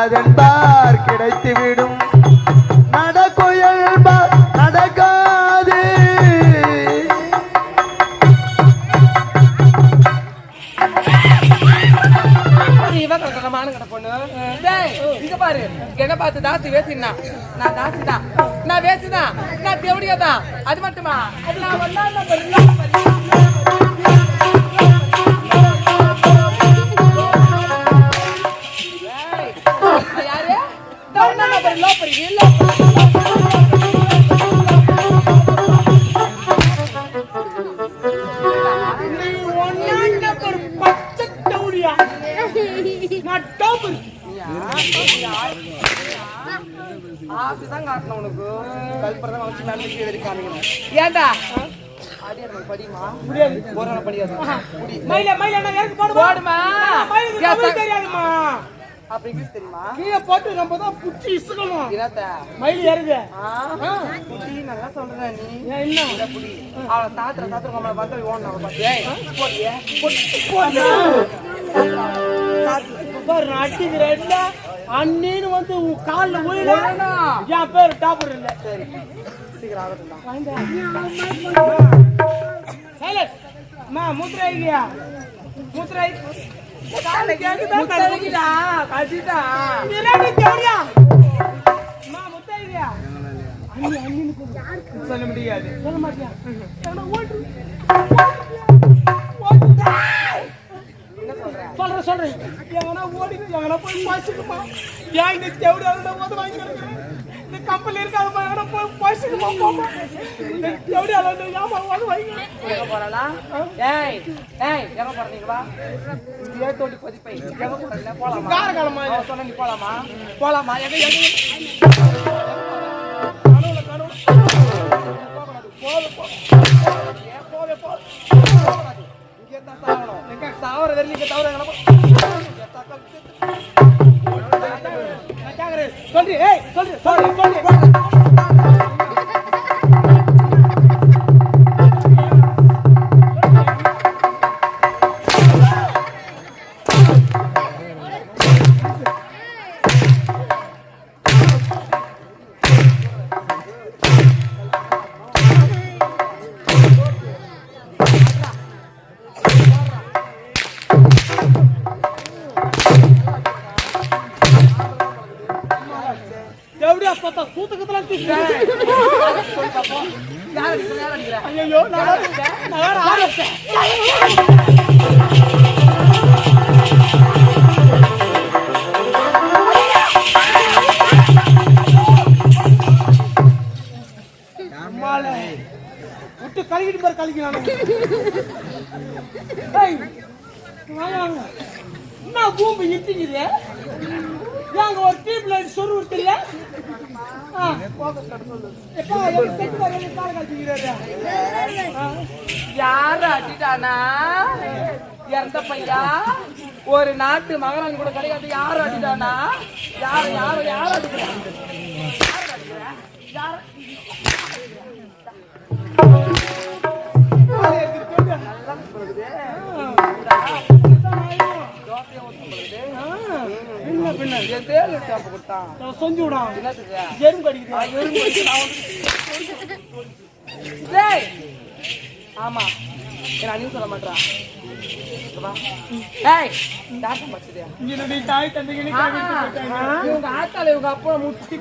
கிடைக்காதென்பார் கிடைத்துவிடும். நடக்குயல்பார் நடக்காது. இவ கட்டணமான கடை பொண்ணு. டேய் இங்க பாரு. என்ன பார்த்து தாசி வேசினா நான் தாசி தான் நான் வேசிதான். நான் தேவடியா தான் அது மட்டுமா? அது நான் வந்தா மயிலுக்கு ஏன் தமிழ் த- தெரியாதுமா அப்ப இங்கிலீஷ் தெரியுமா? கீழே போட்டு நம்ம தான் புடிச்சு இசுக்கணும். இனத்த மயில் இறங்கு. ஆ? புடி நல்லா சொல்ற நீ. என்ன? புடி அவள சாத்திர சாத்திர நம்மள பார்த்து ஓடணும் பாரு நான் அடிக்கிறேன் அண்ணின்னு வந்து உன் கால்ல ஓடணும் என் பேர் டாப்பர் இல்ல. சரி. அம்மா மூத்திரை ஐயா மூத்திரை. அம்மா ஐயா கூப்பிடு. சொல்ல முடியாது. சொல்ல மாட்டியா? ஓட்டு சொல்றேன் சொல்றேன் எவனா ஓடி எவனா போய் பாய்ச்சிக்குமா ஏன் இந்த தேவடி அவன ஓத வாங்கி இந்த கம்பெனி இருக்காதுமா எவனா போய் பாய்ச்சிக்குமா போமா இந்த தேவடி அவன ஏமா ஓத வாங்கி எங்க போறலா ஏய் ஏய் எங்க போறீங்களா இங்கே தோண்டி பதிப்பை எங்க போறல போலாமா? காரகாலமா அவ சொன்ன நீ போலாமா? போலாமா? எங்க எங்க? கனவுல கனவுல. ஏன் போவே போ. போகக்கூடாது. இங்கே இருந்தா சாவணும் சொல்றி ஏய் தேவடியா பார்த்தா சூத்துக்கத்துல ஐயோ நான். விட்டு கலக்கிட்டு பாரு வாங்க. என்ன பூம்பு இட்டிக்குது ஏங்க ஒரு டீப் லைட் சொருவுறது இல்ல எப்பா, அடிட்டானா இறந்த பையா? ஒரு நாட்டு மகனான் கூட கிடையாது. யார் அடிட்டானா யார் யார் யார் அடிக்கிறான் நல்லா சொல்லுது பின்ன பின்ன என் தேல் எடுத்து கொடுத்தான். நான் சொஞ்சு விடான் என்னத்துக்கு? எறும்பு கடிக்குது. டேய்! ஆமா. என்ன அண்ணி சொல்ல மாட்டா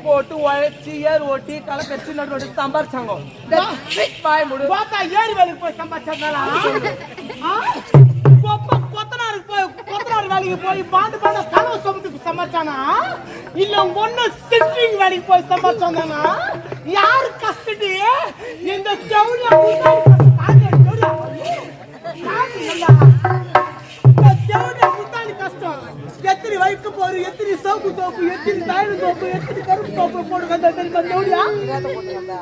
போட்டு உழைச்சி ஏர் ஓட்டி களை கட்சி நடு ஓட்டி சம்பாரிச்சாங்க. ஏரி வேலைக்கு போய் கொத்தனார் வேலைக்கு போய் பாண்டு பாண்ட கனவு சொந்தத்துக்கு சமைச்சானா? இல்ல ஒண்ணு சிட்டிங் வேலைக்கு போய் சமைச்சானா யாரு கஷ்டடி இந்த ஜவுளி கஷ்டம். எத்தனை வைக்க போற எத்தனை சோப்பு தோப்பு எத்தனை தயிர் தோப்பு எத்தனை கருப்பு தோப்பு போட்டு வந்தா தெரியுமா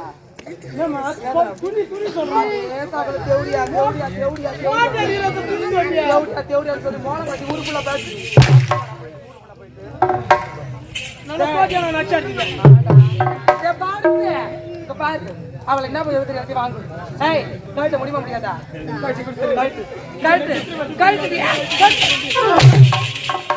அவளை என்ன பண்ணி எழுதுறது வாங்கு. ஏய், கழட்ட முடியுமா முடியாதா? கழுத்து கழுத்து கழுத்து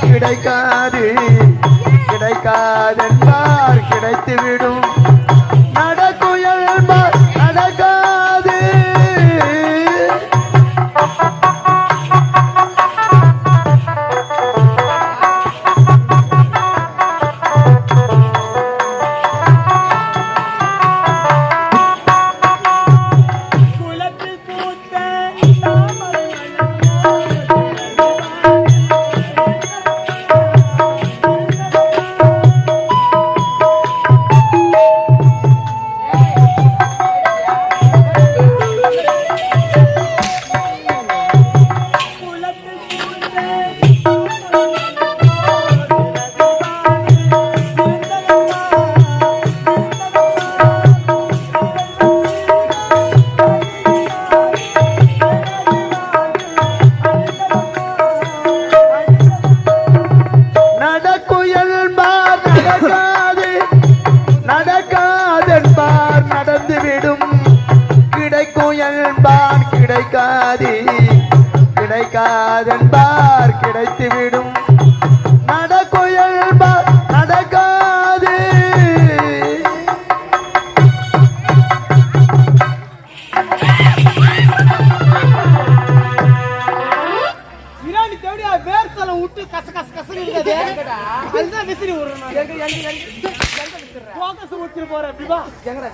கிடைக்காது. கிடைக்காதென்பார் கிடைத்துவிடும். நடக்குயல்பார் நடக்காது. நடக்காதென்பார் நடந்துவிடும். கிடைக்கும் கிடைக்காது. கிடைக்காதென்பார் கிடைத்துவிடும். விட்டு கச கச இருக்காது எங்கடா? அதுதான் விசிறி விடுறேன். எங்க எங்க எங்க focus விட்டுட்டு போறேன் வா. எங்கடா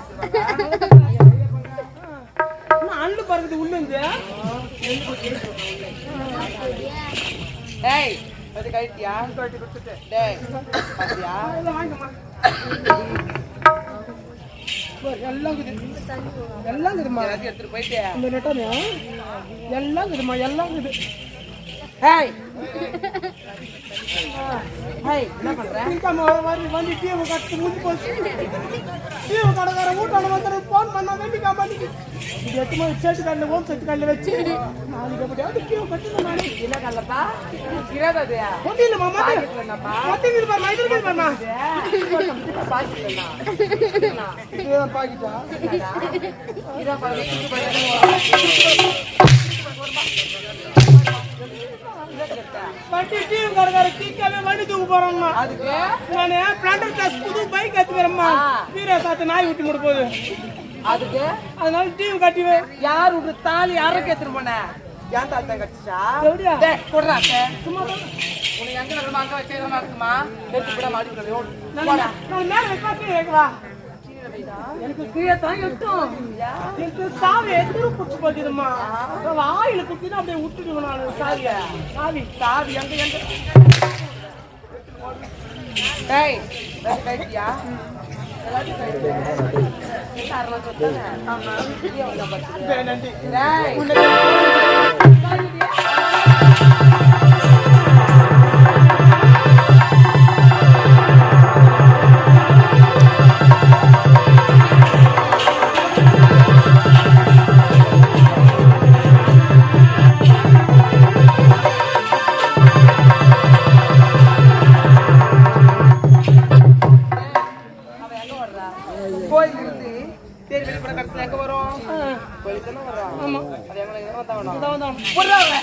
அள்ளு பறக்குது உள்ள இருந்து? டேய் அது கழட்டியா? டேய் பாத்தியா? இதெல்லாம் வாங்கிக்கம்மா. பாரு, எல்லாம் எல்லாம் இருக்குதுமா எடுத்துட்டு போயிட்டு. இந்த நெட்டானே எல்லாம் இருக்குதுமா எல்லாம் இருக்குது ஹேய் ஹேய் என்ன பண்ற? இருக்காம வர மாதிரி வண்டி டிவி கட்டு முடிஞ்சு போச்சு. டிவி கடைக்கார வீட்டான வந்து ஃபோன் பண்ணா இது எட்டு மணி சேட்டு ஓம் செட்டு வச்சு நாளைக்கு எப்படியாவது டிவி நானே கல்லப்பா மாமா பாக்கிட்டா? இதான் வண்டி டிவி கடைக்கார கீக்காவே வண்டி தூக்கு போறாங்கம்மா அதுக்கு நானு பிளாண்டர் கிளாஸ் புது பைக் எடுத்துக்கிறேம்மா வீர சாத்து நாய் விட்டு முடி போகுது அதுக்கு அதனால டிவி கட்டிவே யார் விட்டு தாலி யாருக்கு எடுத்துட்டு போன ஏன் தாத்தா கட்டிச்சா எப்படியா? கொடுறா சும்மா உனக்கு எங்க நடமா அங்க வச்சு எதமா இருக்குமா எடுத்து விட மாட்டேங்குது நான் மேல வைப்பா கீழே வைக்கவா எனக்கு கீழே தான் எட்டும். எனக்கு சாவி எதிர குச்சி போச்சுதும்மா வாயில குத்தினா அப்படியே விட்டுடுவேன் நான் சாவிய. சாவி சாவி எங்க எங்க? டேய் கைட்டியா எல்லாத்தையும் போடுறாங்க.